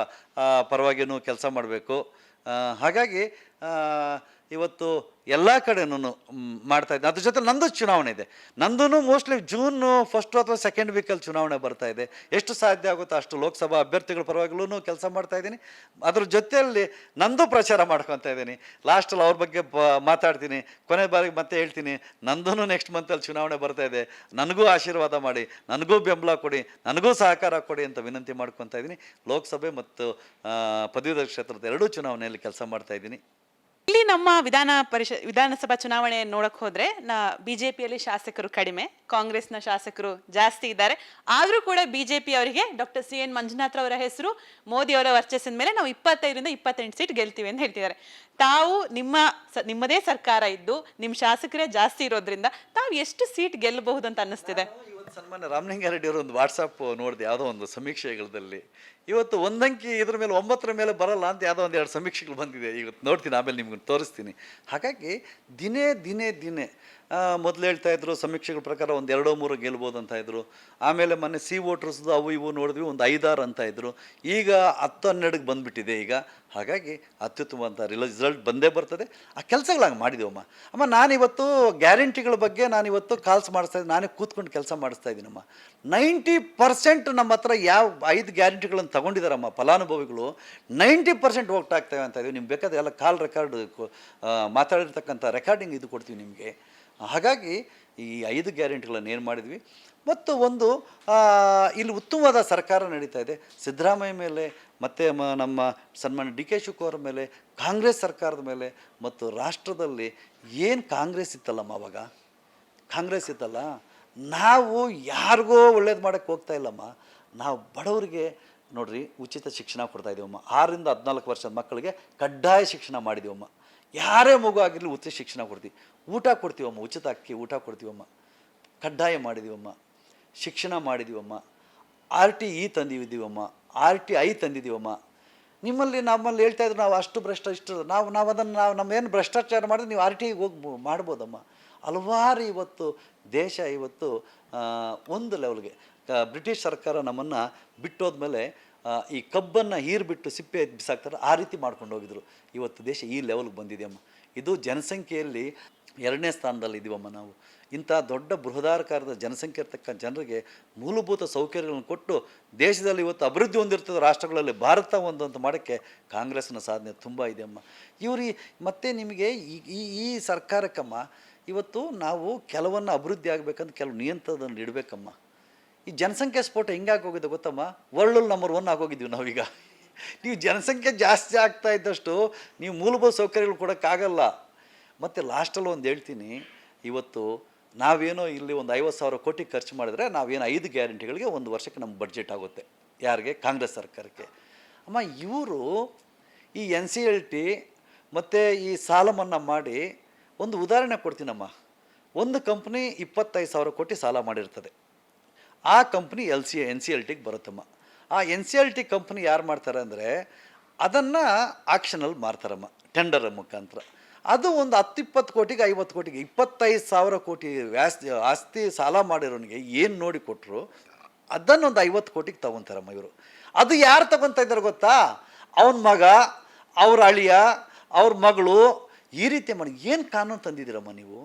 ಪರವಾಗಿಯೂ ಕೆಲಸ ಮಾಡಬೇಕು. ಹಾಗಾಗಿ ಇವತ್ತು ಎಲ್ಲ ಕಡೆನೂ ಮಾಡ್ತಾ ಇದ್ದೆ. ಅದ್ರ ಜೊತೆ ನಂದು ಚುನಾವಣೆ ಇದೆ. ನಂದೂ ಮೋಸ್ಟ್ಲಿ ಜೂನ್ ಫಸ್ಟ್ ಅಥವಾ ಸೆಕೆಂಡ್ ವೀಕಲ್ಲಿ ಚುನಾವಣೆ ಬರ್ತಾ ಇದೆ. ಎಷ್ಟು ಸಾಧ್ಯ ಆಗುತ್ತೋ ಅಷ್ಟು ಲೋಕಸಭಾ ಅಭ್ಯರ್ಥಿಗಳ ಪರವಾಗಲೂ ಕೆಲಸ ಮಾಡ್ತಾ ಇದ್ದೀನಿ. ಅದ್ರ ಜೊತೆಯಲ್ಲಿ ನಂದು ಪ್ರಚಾರ ಮಾಡ್ಕೊತಾ ಇದ್ದೀನಿ. ಲಾಸ್ಟಲ್ಲಿ ಅವ್ರ ಬಗ್ಗೆ ಮಾತಾಡ್ತೀನಿ. ಕೊನೆ ಬಾರಿಗೆ ಮತ್ತೆ ಹೇಳ್ತೀನಿ. ನಂದೂ ನೆಕ್ಸ್ಟ್ ಮಂತಲ್ಲಿ ಚುನಾವಣೆ ಬರ್ತಾ ಇದೆ. ನನಗೂ ಆಶೀರ್ವಾದ ಮಾಡಿ, ನನಗೂ ಬೆಂಬಲ ಕೊಡಿ, ನನಗೂ ಸಹಕಾರ ಕೊಡಿ ಅಂತ ವಿನಂತಿ ಮಾಡ್ಕೊತಾ ಇದ್ದೀನಿ. ಲೋಕಸಭೆ ಮತ್ತು ಪದವೀಧರ ಕ್ಷೇತ್ರದ ಎರಡೂ ಚುನಾವಣೆಯಲ್ಲಿ ಕೆಲಸ ಮಾಡ್ತಾ ಇದ್ದೀನಿ. ಇಲ್ಲಿ ನಮ್ಮ ವಿಧಾನ ಪರಿಷತ್ ವಿಧಾನಸಭಾ ಚುನಾವಣೆ ನೋಡಕ್ ಹೋದ್ರೆ, ನಾ ಬಿಜೆಪಿಯಲ್ಲಿ ಶಾಸಕರು ಕಡಿಮೆ, ಕಾಂಗ್ರೆಸ್ನ ಶಾಸಕರು ಜಾಸ್ತಿ ಇದ್ದಾರೆ. ಆದ್ರೂ ಕೂಡ ಬಿಜೆಪಿ ಅವರಿಗೆ ಡಾಕ್ಟರ್ ಸಿ ಎನ್ ಮಂಜುನಾಥ್ ಅವರ ಹೆಸರು, ಮೋದಿ ಅವರ ವರ್ಚಸ್ಸಿನ ಮೇಲೆ ನಾವು ಇಪ್ಪತ್ತೈದರಿಂದ ಇಪ್ಪತ್ತೆಂಟು ಸೀಟ್ ಗೆಲ್ತೀವಿ ಅಂತ ಹೇಳ್ತಿದ್ದಾರೆ. ತಾವು ನಿಮ್ಮ ನಿಮ್ಮದೇ ಸರ್ಕಾರ ಇದ್ದು, ನಿಮ್ಮ ಶಾಸಕರೇ ಜಾಸ್ತಿ ಇರೋದ್ರಿಂದ ತಾವು ಎಷ್ಟು ಸೀಟ್ ಗೆಲ್ಲಬಹುದು ಅಂತ ಅನ್ನಿಸ್ತಿದೆ? ಸನ್ಮಾನ್ಯ ರಾಮಲಿಂಗಾರೆಡ್ಡಿ ಅವರು ಒಂದು ವಾಟ್ಸಪ್ ನೋಡಿದೆ, ಯಾವುದೋ ಒಂದು ಸಮೀಕ್ಷೆಗಳಲ್ಲಿ ಇವತ್ತು ಒಂದಂಕಿ ಇದ್ರ ಮೇಲೆ ಒಂಬತ್ತರ ಮೇಲೆ ಬರಲ್ಲ ಅಂತ ಯಾವುದೋ ಒಂದು ಎರಡು ಸಮೀಕ್ಷೆಗಳು ಬಂದಿದೆ. ಇವತ್ತು ನೋಡ್ತೀನಿ, ಆಮೇಲೆ ನಿಮ್ಗೆ ತೋರಿಸ್ತೀನಿ. ಹಾಗಾಗಿ ದಿನೇ ದಿನೇ ದಿನೇ ಮೊದಲು ಹೇಳ್ತಾ ಇದ್ರು, ಸಮೀಕ್ಷೆಗಳ ಪ್ರಕಾರ ಒಂದು ಎರಡೋ ಮೂರು ಗೆಲ್ಬೋದು ಅಂತ ಇದ್ರು. ಆಮೇಲೆ ಮೊನ್ನೆ ಸಿ ವೋಟರ್ಸ್ದು ಅವು ಇವು ನೋಡಿದ್ವಿ, ಒಂದು ಐದಾರು ಅಂತ ಇದ್ರು. ಈಗ ಹತ್ತು ಹನ್ನೆರಡಕ್ಕೆ ಬಂದುಬಿಟ್ಟಿದೆ ಈಗ. ಹಾಗಾಗಿ ಅತ್ಯುತ್ತಮ ಅಂತ ರಿಸಲ್ಟ್ ಬಂದೇ ಬರ್ತದೆ. ಆ ಕೆಲಸಗಳಂಗೆ ಮಾಡಿದೆವಮ್ಮ. ಅಮ್ಮ, ನಾನಿವತ್ತು ಗ್ಯಾರಂಟಿಗಳ ಬಗ್ಗೆ ನಾನಿವತ್ತು ಕಾಲ್ಸ್ ಮಾಡಿಸ್ತಾ ಇದ್ದೀನಿ ನಾನೇ ಕೂತ್ಕೊಂಡು ಕೆಲಸ ಮಾಡಿಸ್ತಾ ಇದ್ದೀನಮ್ಮ. ನೈಂಟಿ ಪರ್ಸೆಂಟ್ ನಮ್ಮ ಹತ್ರ ಯಾವ ಐದು ಗ್ಯಾರಂಟಿಗಳನ್ನು ತಗೊಂಡಿದ್ದಾರಮ್ಮ ಫಲಾನುಭವಿಗಳು ನೈಂಟಿ ಪರ್ಸೆಂಟ್ ಹೋಗ್ತಾ ಆಗ್ತವೆ ಅಂತ ಇದೀವಿ. ನಿಮ್ಗೆ ಬೇಕಾದ ಎಲ್ಲ ಕಾಲ್ ರೆಕಾರ್ಡ್ ಮಾತಾಡಿರ್ತಕ್ಕಂಥ ರೆಕಾರ್ಡಿಂಗ್ ಇದು ಕೊಡ್ತೀವಿ ನಿಮಗೆ. ಹಾಗಾಗಿ ಈ ಐದು ಗ್ಯಾರಂಟಿಗಳನ್ನು ಏನು ಮಾಡಿದ್ವಿ? ಮತ್ತು ಒಂದು ಇಲ್ಲಿ ಉತ್ತಮವಾದ ಸರ್ಕಾರ ನಡೀತಾ ಇದೆ. ಸಿದ್ದರಾಮಯ್ಯ ಮೇಲೆ, ಮತ್ತು ಮ, ನಮ್ಮ ಸನ್ಮಾನ್ಯ ಡಿ ಕೆ ಶಿವಕುಮಾರ್ ಮೇಲೆ, ಕಾಂಗ್ರೆಸ್ ಸರ್ಕಾರದ ಮೇಲೆ, ಮತ್ತು ರಾಷ್ಟ್ರದಲ್ಲಿ ಏನು ಕಾಂಗ್ರೆಸ್ ಇತ್ತಲ್ಲಮ್ಮ ಅವಾಗ? ಕಾಂಗ್ರೆಸ್ ಇತ್ತಲ್ಲ? ನಾವು ಯಾರಿಗೋ ಒಳ್ಳೇದು ಮಾಡೋಕ್ಕೆ ಹೋಗ್ತಾ ಇಲ್ಲಮ್ಮ. ನಾವು ಬಡವರಿಗೆ ನೋಡ್ರಿ, ಉಚಿತ ಶಿಕ್ಷಣ ಕೊಡ್ತಾ ಇದೀವಮ್ಮ ಆರರಿಂದ ಹದಿನಾಲ್ಕು ವರ್ಷದ ಮಕ್ಕಳಿಗೆ ಕಡ್ಡಾಯ ಶಿಕ್ಷಣ ಮಾಡಿದೀವಮ್ಮ ಯಾರೇ ಮಗು ಆಗಿರಲಿ ಉಚಿತ ಶಿಕ್ಷಣ ಕೊಡ್ತೀವಿ ಊಟ ಕೊಡ್ತೀವಮ್ಮ ಉಚಿತ ಅಕ್ಕಿ ಊಟ ಕೊಡ್ತೀವಮ್ಮ ಕಡ್ಡಾಯ ಮಾಡಿದೀವಮ್ಮ ಶಿಕ್ಷಣ ಮಾಡಿದೀವಮ್ಮ ಆರ್ ಟಿ ಇ ತಂದಿದ್ದೀವಮ್ಮ ಆರ್ ಟಿ ಐ ತಂದಿದ್ದೀವಮ್ಮ ನಿಮ್ಮಲ್ಲಿ ನಮ್ಮಲ್ಲಿ ಹೇಳ್ತಾ ಇದ್ರು, ನಾವು ಅಷ್ಟು ಭ್ರಷ್ಟ, ಇಷ್ಟು ನಾವು ನಾವು ಅದನ್ನು, ನಾವು ನಮ್ಮೇನು ಭ್ರಷ್ಟಾಚಾರ ಮಾಡಿದ್ರೆ ನೀವು ಆರ್ ಟಿ ಐಗೆ ಹೋಗಿ ಮಾಡ್ಬೋದಮ್ಮ. ಹಲವಾರು ಇವತ್ತು, ದೇಶ ಇವತ್ತು ಒಂದು ಲೆವೆಲ್ಗೆ ಬ್ರಿಟಿಷ್ ಸರ್ಕಾರ ನಮ್ಮನ್ನು ಬಿಟ್ಟೋದ್ಮೇಲೆ ಈ ಕಬ್ಬನ್ನು ಹೀರ್ಬಿಟ್ಟು ಸಿಪ್ಪೆ ಬಿಸಾಕ್ತಾರೆ, ಆ ರೀತಿ ಮಾಡ್ಕೊಂಡು ಹೋಗಿದ್ರು. ಇವತ್ತು ದೇಶ ಈ ಲೆವೆಲ್ಗೆ ಬಂದಿದೆಯಮ್ಮ ಇದು ಜನಸಂಖ್ಯೆಯಲ್ಲಿ ಎರಡನೇ ಸ್ಥಾನದಲ್ಲಿ ಇದೀವಮ್ಮ ನಾವು. ಇಂಥ ದೊಡ್ಡ ಬೃಹದಾಕಾರದ ಜನಸಂಖ್ಯೆ ಇರ್ತಕ್ಕಂಥ ಜನರಿಗೆ ಮೂಲಭೂತ ಸೌಕರ್ಯಗಳನ್ನು ಕೊಟ್ಟು ದೇಶದಲ್ಲಿ ಇವತ್ತು ಅಭಿವೃದ್ಧಿ ಹೊಂದಿರ್ತದೆ ರಾಷ್ಟ್ರಗಳಲ್ಲಿ, ಭಾರತ ಒಂದು ಅಂತ ಮಾಡೋಕ್ಕೆ ಕಾಂಗ್ರೆಸ್ನ ಸಾಧನೆ ತುಂಬ ಇದೆಯಮ್ಮ ಇವ್ರಿ ಮತ್ತೆ ನಿಮಗೆ ಈ ಈ ಈ ಸರ್ಕಾರಕ್ಕಮ್ಮ, ಇವತ್ತು ನಾವು ಕೆಲವನ್ನ ಅಭಿವೃದ್ಧಿ ಆಗಬೇಕಂತ ಕೆಲವು ನಿಯಂತ್ರಣದಲ್ಲಿ ಇಡಬೇಕಮ್ಮ. ಈ ಜನಸಂಖ್ಯೆ ಸ್ಫೋಟ ಹೆಂಗಾಗಿ ಹೋಗಿದೆ ಗೊತ್ತಮ್ಮ? ವರ್ಲ್ಡ್ ನಂಬರ್ ಒನ್ ಆಗೋಗಿದ್ದೀವಿ ನಾವೀಗ. ನೀವು ಜನಸಂಖ್ಯೆ ಜಾಸ್ತಿ ಆಗ್ತಾ ಇದ್ದಷ್ಟು ನೀವು ಮೂಲಭೂತ ಸೌಕರ್ಯಗಳು ಕೊಡೋಕ್ಕಾಗಲ್ಲ ಮತ್ತು ಲಾಸ್ಟಲ್ಲಿ ಒಂದು ಹೇಳ್ತೀನಿ. ಇವತ್ತು ನಾವೇನೋ ಇಲ್ಲಿ ಒಂದು ಐವತ್ತು ಸಾವಿರ ಕೋಟಿ ಖರ್ಚು ಮಾಡಿದ್ರೆ ನಾವೇನು ಐದು ಗ್ಯಾರಂಟಿಗಳಿಗೆ ಒಂದು ವರ್ಷಕ್ಕೆ ನಮ್ಮ ಬಡ್ಜೆಟ್ ಆಗುತ್ತೆ. ಯಾರಿಗೆ? ಕಾಂಗ್ರೆಸ್ ಸರ್ಕಾರಕ್ಕೆ. ಅಮ್ಮ, ಇವರು ಈ ಎನ್ ಸಿ ಎಲ್ ಟಿ ಮತ್ತು ಈ ಸಾಲ ಮನ್ನಾ ಮಾಡಿ ಒಂದು ಉದಾಹರಣೆ ಕೊಡ್ತೀನಮ್ಮ. ಒಂದು ಕಂಪ್ನಿ ಇಪ್ಪತ್ತೈದು ಸಾವಿರ ಕೋಟಿ ಸಾಲ ಮಾಡಿರ್ತದೆ. ಆ company L C, N C L ಟಿಗೆ ಬರುತ್ತಮ್ಮ. ಆ N C L T company ಯಾರು ಮಾಡ್ತಾರೆ ಅಂದರೆ ಅದನ್ನು ಆಕ್ಷನಲ್ಲಿ ಮಾರ್ತಾರಮ್ಮ ಟೆಂಡರ್ ಮುಖಾಂತರ. ಅದು ಒಂದು ಹತ್ತು ಇಪ್ಪತ್ತು ಕೋಟಿಗೆ ಐವತ್ತು ಕೋಟಿಗೆ, ಇಪ್ಪತ್ತೈದು ಸಾವಿರ ಕೋಟಿ ವ್ಯಾಸ್ ಆಸ್ತಿ ಸಾಲ ಮಾಡಿರೋನಿಗೆ ಏನು ನೋಡಿ ಕೊಟ್ಟರು ಅದನ್ನೊಂದು ಐವತ್ತು ಕೋಟಿಗೆ ತಗೊತಾರಮ್ಮ ಇವರು. ಅದು ಯಾರು ತಗೊತಾ ಇದ್ದಾರೆ ಗೊತ್ತಾ? ಅವನ ಮಗ, ಅವ್ರ ಅಳಿಯ, ಅವ್ರ ಮಗಳು ಈ ರೀತಿ ಮಾಡಿ ಏನು ಕಾನೂನು ತಂದಿದ್ದೀರಮ್ಮ ನೀವು?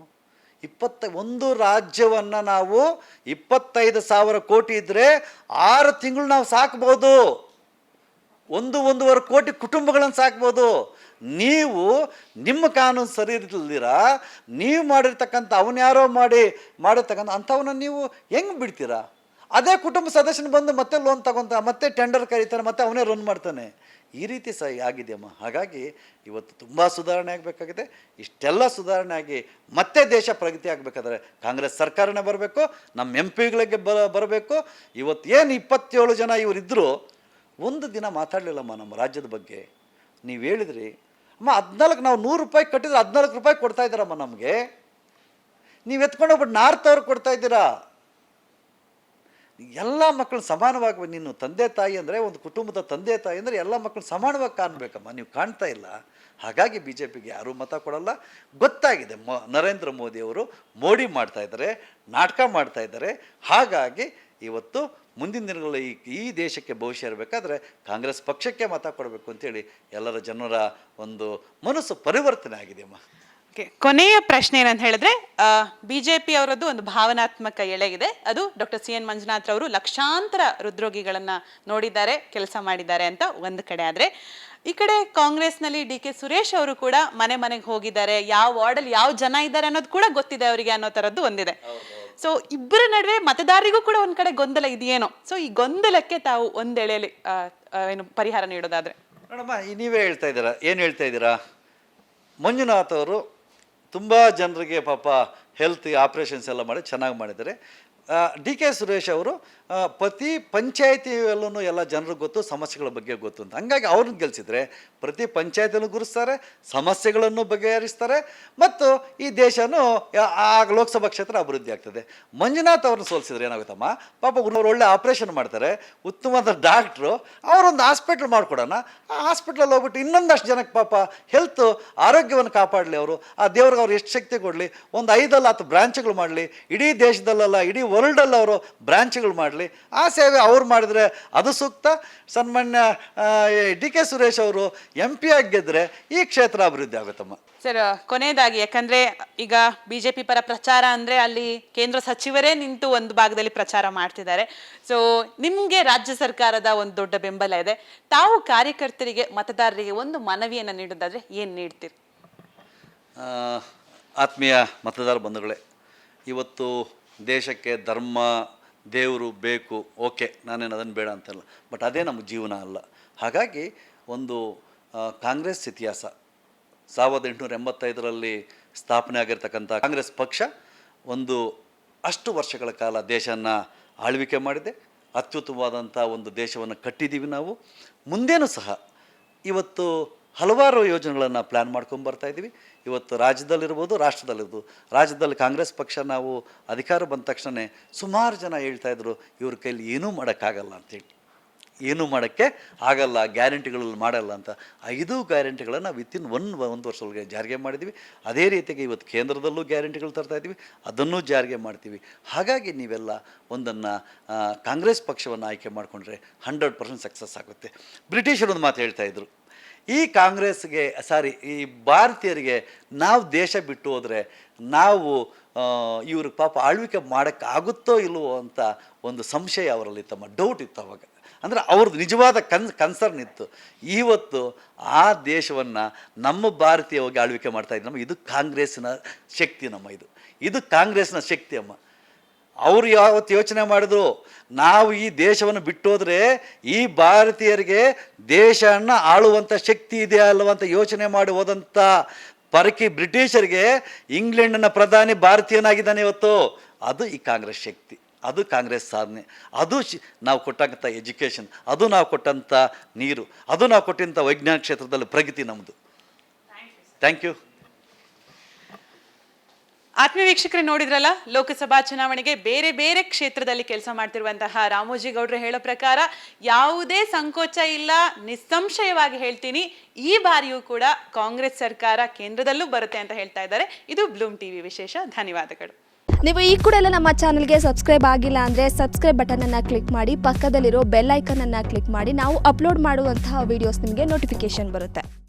ಇಪ್ಪತ್ತ ಒಂದು ರಾಜ್ಯವನ್ನು ನಾವು ಇಪ್ಪತ್ತೈದು ಸಾವಿರ ಕೋಟಿ ಇದ್ದರೆ ಆರು ತಿಂಗಳು ನಾವು ಸಾಕ್ಬೋದು. ಒಂದು ಒಂದೂವರೆ ಕೋಟಿ ಕುಟುಂಬಗಳನ್ನು ಸಾಕ್ಬೋದು. ನೀವು ನಿಮ್ಮ ಕಾನೂನು ಸರಿ ಇರ್ಲಿದ್ದೀರ ನೀವು ಮಾಡಿರ್ತಕ್ಕಂಥ ಅವನು ಯಾರೋ ಮಾಡಿ, ಮಾಡಿರ್ತಕ್ಕಂಥ ಅಂಥವನ್ನ ನೀವು ಹೆಂಗೆ ಬಿಡ್ತೀರಾ? ಅದೇ ಕುಟುಂಬ ಸದಸ್ಯನ ಬಂದು ಮತ್ತೆ ಲೋನ್ ತಗೊತ, ಮತ್ತೆ ಟೆಂಡರ್ ಕರೀತಾನೆ, ಮತ್ತೆ ಅವನೇ ರನ್ ಮಾಡ್ತಾನೆ. ಈ ರೀತಿ ಸಹ ಆಗಿದೆಯಮ್ಮ. ಹಾಗಾಗಿ ಇವತ್ತು ತುಂಬ ಸುಧಾರಣೆ ಆಗಬೇಕಾಗಿದೆ. ಇಷ್ಟೆಲ್ಲ ಸುಧಾರಣೆ ಆಗಿ ಮತ್ತೆ ದೇಶ ಪ್ರಗತಿ ಆಗಬೇಕಾದ್ರೆ ಕಾಂಗ್ರೆಸ್ ಸರ್ಕಾರನೇ ಬರಬೇಕು, ನಮ್ಮ ಎಂ ಪಿಗಳಿಗೆ ಬರಬೇಕು. ಇವತ್ತು ಏನು ಇಪ್ಪತ್ತೇಳು ಜನ ಇವರಿದ್ದರು ಒಂದು ದಿನ ಮಾತಾಡಲಿಲ್ಲಮ್ಮ ನಮ್ಮ ರಾಜ್ಯದ ಬಗ್ಗೆ. ನೀವು ಹೇಳಿದ್ರಿ, ಅಮ್ಮ ಹದಿನಾಲ್ಕು, ನಾವು ನೂರು ರೂಪಾಯಿ ಕಟ್ಟಿದ್ರೆ ಹದಿನಾಲ್ಕು ರೂಪಾಯಿ ಕೊಡ್ತಾ ಇದ್ದಾರಮ್ಮ ನಮಗೆ. ನೀವು ಎತ್ಕೊಂಡು ಹೋಗ್ಬಿಟ್ಟು ನಾರ್ತ್ ಅವ್ರಿಗೆ ಕೊಡ್ತಾ ಇದ್ದೀರಾ? ಎಲ್ಲ ಮಕ್ಕಳು ಸಮಾನವಾಗಿ ನೀನು ತಂದೆ ತಾಯಿ ಅಂದರೆ ಒಂದು ಕುಟುಂಬದ ತಂದೆ ತಾಯಿ ಅಂದರೆ ಎಲ್ಲ ಮಕ್ಕಳು ಸಮಾನವಾಗಿ ಕಾಣಬೇಕಮ್ಮ. ನೀವು ಕಾಣ್ತಾ ಇಲ್ಲ. ಹಾಗಾಗಿ ಬಿ ಜೆ ಪಿಗೆ ಯಾರೂ ಮತ ಕೊಡಲ್ಲ. ಗೊತ್ತಾಗಿದೆ ಮ ನರೇಂದ್ರ ಮೋದಿಯವರು ಮೋಡಿ ಮಾಡ್ತಾ ಇದ್ದಾರೆ, ನಾಟಕ ಮಾಡ್ತಾ ಇದ್ದಾರೆ. ಹಾಗಾಗಿ ಇವತ್ತು ಮುಂದಿನ ದಿನಗಳಲ್ಲಿ ಈ ಈ ದೇಶಕ್ಕೆ ಭವಿಷ್ಯ ಇರಬೇಕಾದ್ರೆ ಕಾಂಗ್ರೆಸ್ ಪಕ್ಷಕ್ಕೆ ಮತ ಕೊಡಬೇಕು ಅಂತೇಳಿ ಎಲ್ಲರ ಜನರ ಒಂದು ಮನಸ್ಸು ಪರಿವರ್ತನೆ ಆಗಿದೆ ಅಮ್ಮ. ಓಕೆ, ಕೊನೆಯ ಪ್ರಶ್ನೆ ಏನಂತ ಹೇಳಿದ್ರೆ ಬಿ ಜೆ ಪಿ ಅವರದ್ದು ಒಂದು ಭಾವನಾತ್ಮಕ ಎಳೆಗಿದೆ ಅದು ಡಾಕ್ಟರ್ ಸಿ ಎನ್ ಮಂಜುನಾಥ್ ಅವರು ಲಕ್ಷಾಂತರ ಹೃದ್ರೋಗಿಗಳನ್ನ ನೋಡಿದ್ದಾರೆ, ಕೆಲಸ ಮಾಡಿದ್ದಾರೆ ಅಂತ ಒಂದು ಕಡೆ ಆದ್ರೆ. ಈ ಕಡೆ ಕಾಂಗ್ರೆಸ್ನಲ್ಲಿ ಡಿ ಕೆ ಸುರೇಶ್ ಅವರು ಕೂಡ ಮನೆ ಮನೆಗೆ ಹೋಗಿದ್ದಾರೆ, ಯಾವ ವಾರ್ಡಲ್ಲಿ ಯಾವ ಜನ ಇದ್ದಾರೆ ಅನ್ನೋದು ಕೂಡ ಗೊತ್ತಿದೆ ಅವರಿಗೆ ಅನ್ನೋ ಥರದ್ದು ಒಂದಿದೆ. ಸೊ ಇಬ್ಬರ ನಡುವೆ ಮತದಾರರಿಗೂ ಕೂಡ ಒಂದು ಕಡೆ ಗೊಂದಲ ಇದೆಯೇನೋ ಸೊ ಈ ಗೊಂದಲಕ್ಕೆ ತಾವು ಒಂದೆಳೆಯಲ್ಲಿ ಏನು ಪರಿಹಾರ ನೀಡೋದಾದ್ರೆ. ನೋಡಮ್ಮ ಈ ನೀವೇ ಹೇಳ್ತಾ ಇದ್ದೀರಾ, ಏನು ಹೇಳ್ತಾ ಇದ್ದೀರಾ? ಮಂಜುನಾಥ್ ಅವರು ತುಂಬ ಜನರಿಗೆ ಪಾಪ ಹೆಲ್ತ್ ಆಪ್ರೇಷನ್ಸ್ ಎಲ್ಲ ಮಾಡಿ ಚೆನ್ನಾಗಿ ಮಾಡಿದ್ದಾರೆ. ಡಿ ಕೆ ಸುರೇಶ್ ಅವರು ಪ್ರತಿ ಪಂಚಾಯತಿಯಲ್ಲೂ ಎಲ್ಲ ಜನರಿಗೆ ಗೊತ್ತು, ಸಮಸ್ಯೆಗಳ ಬಗ್ಗೆ ಗೊತ್ತು ಅಂತ. ಹಂಗಾಗಿ ಅವ್ರನ್ನ ಗೆಲ್ಸಿದ್ರೆ ಪ್ರತಿ ಪಂಚಾಯತಿನೂ ಗುರುಸ್ತಾರೆ, ಸಮಸ್ಯೆಗಳನ್ನು ಬಗೆಹರಿಸ್ತಾರೆ, ಮತ್ತು ಈ ದೇಶನೂ ಆ ಲೋಕಸಭಾ ಕ್ಷೇತ್ರ ಅಭಿವೃದ್ಧಿ ಆಗ್ತದೆ. ಮಂಜುನಾಥ್ ಅವ್ರನ್ನ ಸೋಲಿಸಿದ್ರೆ ಏನಾಗುತ್ತಮ್ಮ? ಪಾಪ ಅವ್ರು ಒಳ್ಳೆ ಆಪ್ರೇಷನ್ ಮಾಡ್ತಾರೆ, ಉತ್ತಮವಾದ ಡಾಕ್ಟ್ರು ಅವರೊಂದು ಹಾಸ್ಪಿಟ್ಲ್ ಮಾಡ್ಕೊಡೋಣ. ಆ ಹಾಸ್ಪಿಟ್ಲಲ್ಲಿ ಹೋಗ್ಬಿಟ್ಟು ಇನ್ನೊಂದಷ್ಟು ಜನಕ್ಕೆ ಪಾಪ ಹೆಲ್ತ್ ಆರೋಗ್ಯವನ್ನು ಕಾಪಾಡಲಿ ಅವರು. ಆ ದೇವ್ರಿಗೆ ಅವ್ರು ಎಷ್ಟು ಶಕ್ತಿ ಕೊಡಲಿ? ಒಂದು ಐದಲ್ಲ ಹತ್ತು ಬ್ರಾಂಚ್ಗಳು ಮಾಡಲಿ. ಇಡೀ ದೇಶದಲ್ಲೆಲ್ಲ, ಇಡೀ ವರ್ಲ್ಡಲ್ಲಿ ಅವರು ಬ್ರಾಂಚ್ಗಳು ಮಾಡಲಿ. ಆ ಸೇವೆ ಅವ್ರು ಮಾಡಿದ್ರೆ ಅದು ಸೂಕ್ತ. ಸನ್ಮಾನ್ಯ ಡಿ ಕೆ ಸುರೇಶ್ ಅವರು ಎಂ ಪಿ ಆಗಿ ಗೆದ್ದರೆ ಈ ಕ್ಷೇತ್ರ ಅಭಿವೃದ್ಧಿ ಆಗುತ್ತಮ್ಮ. ಸರ್ ಕೊನೆಯದಾಗಿ ಯಾಕಂದ್ರೆ ಈಗ ಬಿಜೆಪಿ ಪರ ಪ್ರಚಾರ ಅಂದ್ರೆ ಅಲ್ಲಿ ಕೇಂದ್ರ ಸಚಿವರೇ ನಿಂತು ಒಂದು ಭಾಗದಲ್ಲಿ ಪ್ರಚಾರ ಮಾಡ್ತಿದ್ದಾರೆ. ಸೊ ನಿಮ್ಗೆ ರಾಜ್ಯ ಸರ್ಕಾರದ ಒಂದು ದೊಡ್ಡ ಬೆಂಬಲ ಇದೆ. ತಾವು ಕಾರ್ಯಕರ್ತರಿಗೆ ಮತದಾರರಿಗೆ ಒಂದು ಮನವಿಯನ್ನು ನೀಡೋದಾದ್ರೆ ಏನ್ ನೀಡ್ತೀರಿ? ಆ, ಆತ್ಮೀಯ ಮತದಾರ ಬಂಧುಗಳೇ ಇವತ್ತು ದೇಶಕ್ಕೆ ಧರ್ಮ ದೇವರು ಬೇಕು, ಓಕೆ, ನಾನೇನು ಅದನ್ನು ಬೇಡ ಅಂತಲ್ಲ. ಬಟ್ ಅದೇ ನಮ್ಮ ಜೀವನ ಅಲ್ಲ. ಹಾಗಾಗಿ ಒಂದು ಕಾಂಗ್ರೆಸ್ ಇತಿಹಾಸ, ಸಾವಿರದ ಎಂಟುನೂರ ಎಂಬತ್ತೈದರಲ್ಲಿ ಸ್ಥಾಪನೆ ಆಗಿರ್ತಕ್ಕಂಥ ಕಾಂಗ್ರೆಸ್ ಪಕ್ಷ ಒಂದು ಅಷ್ಟು ವರ್ಷಗಳ ಕಾಲ ದೇಶನ ಆಳ್ವಿಕೆ ಮಾಡಿದೆ. ಅತ್ಯುತ್ತಮವಾದಂಥ ಒಂದು ದೇಶವನ್ನು ಕಟ್ಟಿದ್ದೀವಿ ನಾವು. ಮುಂದೇನೂ ಸಹ, ಇವತ್ತು ಹಲವಾರು ಯೋಜನೆಗಳನ್ನು ಪ್ಲ್ಯಾನ್ ಮಾಡ್ಕೊಂಡು ಬರ್ತಾ ಇದ್ದೀವಿ ಇವತ್ತು ರಾಜ್ಯದಲ್ಲಿರ್ಬೋದು, ರಾಷ್ಟ್ರದಲ್ಲಿರ್ಬೋದು. ರಾಜ್ಯದಲ್ಲಿ ಕಾಂಗ್ರೆಸ್ ಪಕ್ಷ ನಾವು ಅಧಿಕಾರ ಬಂದ ತಕ್ಷಣ ಸುಮಾರು ಜನ ಹೇಳ್ತಾ ಇದ್ರು, ಇವ್ರ ಕೈಲಿ ಏನೂ ಮಾಡೋಕ್ಕಾಗಲ್ಲ ಅಂತೇಳಿ ಏನೂ ಮಾಡೋಕ್ಕೆ ಆಗಲ್ಲ ಗ್ಯಾರಂಟಿಗಳಲ್ಲಿ ಮಾಡಲ್ಲ ಅಂತ. ಐದು ಗ್ಯಾರಂಟಿಗಳನ್ನು ವಿತಿನ್ ಒನ್ ಒಂದು ವರ್ಷದೊಳಗೆ ಜಾರಿಗೆ ಮಾಡಿದ್ವಿ. ಅದೇ ರೀತಿಗೆ ಇವತ್ತು ಕೇಂದ್ರದಲ್ಲೂ ಗ್ಯಾರಂಟಿಗಳು ತರ್ತಾ ಇದ್ದೀವಿ ಅದನ್ನು ಜಾರಿಗೆ ಮಾಡ್ತೀವಿ. ಹಾಗಾಗಿ ನೀವೆಲ್ಲ ಒಂದನ್ನು ಕಾಂಗ್ರೆಸ್ ಪಕ್ಷವನ್ನು ಆಯ್ಕೆ ಮಾಡಿಕೊಂಡ್ರೆ ಹಂಡ್ರೆಡ್ ಪರ್ಸೆಂಟ್ ಸಕ್ಸಸ್ ಆಗುತ್ತೆ. ಬ್ರಿಟಿಷರು ಒಂದು ಮಾತು ಹೇಳ್ತಾ ಇದ್ರು. ಈ ಕಾಂಗ್ರೆಸ್ಗೆ, ಸಾರಿ, ಈ ಭಾರತೀಯರಿಗೆ ನಾವು ದೇಶ ಬಿಟ್ಟು ಹೋದರೆ ನಾವು ಇವ್ರಿಗೆ ಪಾಪ ಆಳ್ವಿಕೆ ಮಾಡೋಕ್ಕಾಗುತ್ತೋ ಇಲ್ವೋ ಅಂತ ಒಂದು ಸಂಶಯ ಅವರಲ್ಲಿ ತಮ್ಮ ಡೌಟ್ ಇತ್ತು ಅವಾಗ. ಅಂದರೆ ಅವ್ರದ್ದು ನಿಜವಾದ ಕನ್ ಕನ್ಸರ್ನ್ ಇತ್ತು. ಇವತ್ತು ಆ ದೇಶವನ್ನು ನಮ್ಮ ಭಾರತೀಯವಾಗಿ ಆಳ್ವಿಕೆ ಮಾಡ್ತಾ ಇದ್ದೀವಿ ನಮ್ಮ, ಇದು ಕಾಂಗ್ರೆಸ್ಸಿನ ಶಕ್ತಿ ನಮ್ಮ ಇದು. ಇದು ಕಾಂಗ್ರೆಸ್ನ ಶಕ್ತಿ ಅಮ್ಮ. ಅವರು ಯಾವತ್ತು ಯೋಚನೆ ಮಾಡಿದ್ರು, ನಾವು ಈ ದೇಶವನ್ನು ಬಿಟ್ಟೋದ್ರೆ ಈ ಭಾರತೀಯರಿಗೆ ದೇಶವನ್ನು ಆಳುವಂಥ ಶಕ್ತಿ ಇದೆ ಅಲ್ವ ಅಂತ ಯೋಚನೆ ಮಾಡಿ ಹೋದಂಥ ಪರಕಿ ಬ್ರಿಟಿಷರಿಗೆ ಇಂಗ್ಲೆಂಡಿನ ಪ್ರಧಾನಿ ಭಾರತೀಯನಾಗಿದ್ದಾನೆ ಇವತ್ತು. ಅದು ಈ ಕಾಂಗ್ರೆಸ್ ಶಕ್ತಿ, ಅದು ಕಾಂಗ್ರೆಸ್ ಸಾಧನೆ, ಅದು ಶಿ, ನಾವು ಕೊಟ್ಟಂಥ ಎಜುಕೇಷನ್, ಅದು ನಾವು ಕೊಟ್ಟಂಥ ನೀರು, ಅದು ನಾವು ಕೊಟ್ಟಂಥ ವೈಜ್ಞಾನಿಕ ಕ್ಷೇತ್ರದಲ್ಲಿ ಪ್ರಗತಿ ನಮ್ಮದು ಥ್ಯಾಂಕ್ ಯು. ಆತ್ಮೀಯ ವೀಕ್ಷಕರೇ ನೋಡಿದ್ರಲ್ಲ, ಲೋಕಸಭಾ ಚುನಾವಣೆಗೆ ಬೇರೆ ಬೇರೆ ಕ್ಷೇತ್ರದಲ್ಲಿ ಕೆಲಸ ಮಾಡ್ತಿರುವಂತಹ ರಾಮೋಜಿ ಗೌಡ್ರು ಹೇಳೋ ಪ್ರಕಾರ ಯಾವುದೇ ಸಂಕೋಚ ಇಲ್ಲ. ನಿಸ್ಸಂಶಯವಾಗಿ ಹೇಳ್ತೀನಿ, ಈ ಬಾರಿಯೂ ಕೂಡ ಕಾಂಗ್ರೆಸ್ ಸರ್ಕಾರ ಕೇಂದ್ರದಲ್ಲೂ ಬರುತ್ತೆ ಅಂತ ಹೇಳ್ತಾ ಇದ್ದಾರೆ. ಇದು ಬ್ಲೂಮ್ ಟಿವಿ ವಿಶೇಷ. ಧನ್ಯವಾದಗಳು. ನೀವು ಈ ಕೂಡ ಎಲ್ಲ ನಮ್ಮ ಚಾನಲ್ಗೆ ಸಬ್ಸ್ಕ್ರೈಬ್ ಆಗಿಲ್ಲ ಅಂದರೆ ಸಬ್ಸ್ಕ್ರೈಬ್ ಬಟನನ್ನು ಕ್ಲಿಕ್ ಮಾಡಿ, ಪಕ್ಕದಲ್ಲಿರೋ ಬೆಲ್ ಐಕನನ್ನು ಕ್ಲಿಕ್ ಮಾಡಿ, ನಾವು ಅಪ್ಲೋಡ್ ಮಾಡುವಂತಹ ವೀಡಿಯೋಸ್ ನಿಮಗೆ ನೋಟಿಫಿಕೇಶನ್ ಬರುತ್ತೆ.